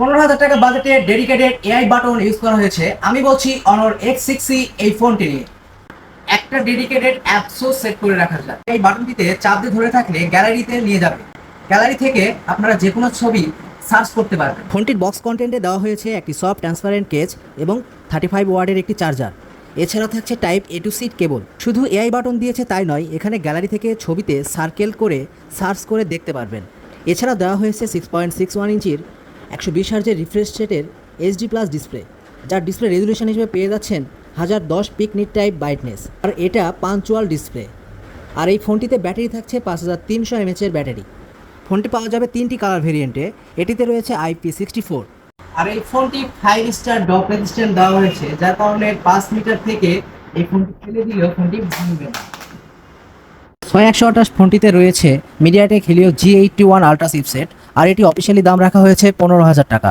পনেরো হাজার টাকা বাজেটে ডেডিকেটেড এআই বাটন ইউজ করা হয়েছে। আমি বলছি অনর এক্স সিক্সি এই ফোনটি নিয়ে। একটা ডেডিকেটেড অ্যাপসও সেট করে রাখা যায়। এই বাটনটিতে চাপ দিয়ে ধরে থাকলে গ্যালারিতে নিয়ে যাবে। গ্যালারি থেকে আপনারা যে কোনো ছবি সার্চ করতে পারবেন। ফোনটির বক্স কন্টেন্টে দেওয়া হয়েছে একটি সফট ট্রান্সপারেন্ট কেজ এবং থার্টি ফাইভ ওয়ার্ডের একটি চার্জার এছাড়া থাকছে type A to C cable শুধু এআই বাটন দিয়েছে তাই নয়, এখানে গ্যালারি থেকে ছবিতে সার্কেল করে সার্চ করে দেখতে পারবেন। এছাড়া দেওয়া হয়েছে সিক্স পয়েন্ট সিক্স ওয়ান ইঞ্চির একশো বিশ হার্জের রিফ্রেশ সেটের এইচডি প্লাস ডিসপ্লে যার ডিসপ্লে রেজলিউশন হিসেবে পেয়ে যাচ্ছেন হাজার দশ পিক নিট টাইপ ব্রাইটনেস আর এটা পাঞ্চুয়াল ডিসপ্লে আর এই ফোনটিতে ব্যাটারি থাকছে পাঁচ হাজার তিনশো এমএচের ব্যাটারি। ফোনটি পাওয়া যাবে তিনটি কালার ভেরিয়েন্টে এটিতে রয়েছে আইপি সিক্সটি ফোর আর এই ফোনটি ফাইভ স্টার ডপ রেজিস্ট্যান্ট দেওয়া হয়েছে, যার কারণে পাঁচ মিটার থেকে এই ফোনটি ফেলে দিলেও ফোনটি ভাঙবে না। ছয় একশো আঠাশ ফোনটিতে রয়েছে MediaTek Helio G eighty one ultra chipset আর এটি অফিসিয়ালি দাম রাখা হয়েছে পনেরো হাজার টাকা।